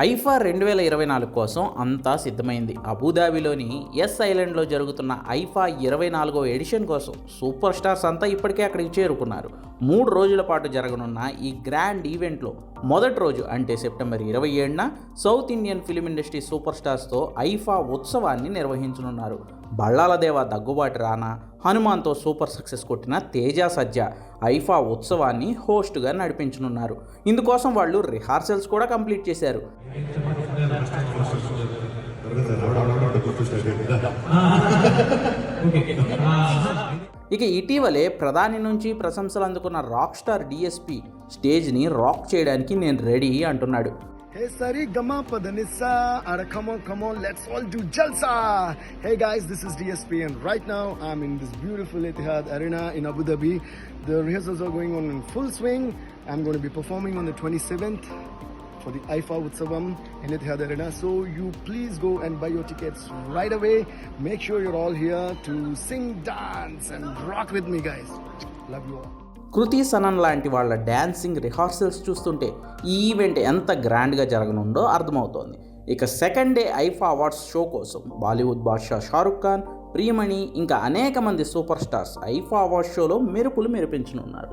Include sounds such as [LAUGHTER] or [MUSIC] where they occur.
ఐఫా రెండు వేల ఇరవై నాలుగు కోసం అంతా సిద్ధమైంది. అబుదాబిలోని ఎస్ ఐలాండ్లో జరుగుతున్న ఐఫా ఇరవై నాలుగో ఎడిషన్ కోసం సూపర్ స్టార్స్ అంతా ఇప్పటికే అక్కడికి చేరుకున్నారు. మూడు రోజుల పాటు జరగనున్న ఈ గ్రాండ్ ఈవెంట్లో మొదటి రోజు అంటే సెప్టెంబర్ ఇరవై ఏడున south Indian film industry super స్టార్స్తో IIFA ఉత్సవాన్ని నిర్వహించనున్నారు. బళ్ళాల దేవ దగ్గుబాటి రానా హనుమాన్తో సూపర్ సక్సెస్ కొట్టిన తేజ సజ్జ ఐఫా ఉత్సవాన్ని హోస్ట్గా నడిపించనున్నారు. ఇందుకోసం వాళ్ళు రిహార్సల్స్ కూడా కంప్లీట్ చేశారు. [LAUGHS] [LAUGHS] ఇక ఇటీవలే ప్రధాని నుంచి ప్రశంసలు అందుకున్న రాక్ స్టార్ డిఎస్పి స్టేజ్ని రాక్ చేయడానికి నేను రెడీ అంటున్నాడు Hey Sari Gama Padanissa Ara come on come on let's all do Jalsa Hey guys this is DSP and right now I'm in this beautiful Etihad Arena in Abu Dhabi The rehearsals are going on in full swing I'm going to be performing on the 27th for the IFA Utsavam in Etihad Arena so you please go and buy your tickets right away Make sure you're all here to sing dance and rock with me guys Love you all Kriti Sanon లాంటి వాళ్ళ dancing rehearsals చూస్తుంటే ఈ event ఎంత గ్రాండ్గా జరగనుందో అర్థమవుతోంది ఇక second day IIFA awards show కోసం బాలీవుడ్ బాద్షా షారుఖ్ ఖాన్ ప్రియమణి ఇంకా అనేక మంది సూపర్ స్టార్స్ ఐఫా అవార్డ్స్ షోలో మెరుపులు మెరిపించనున్నారు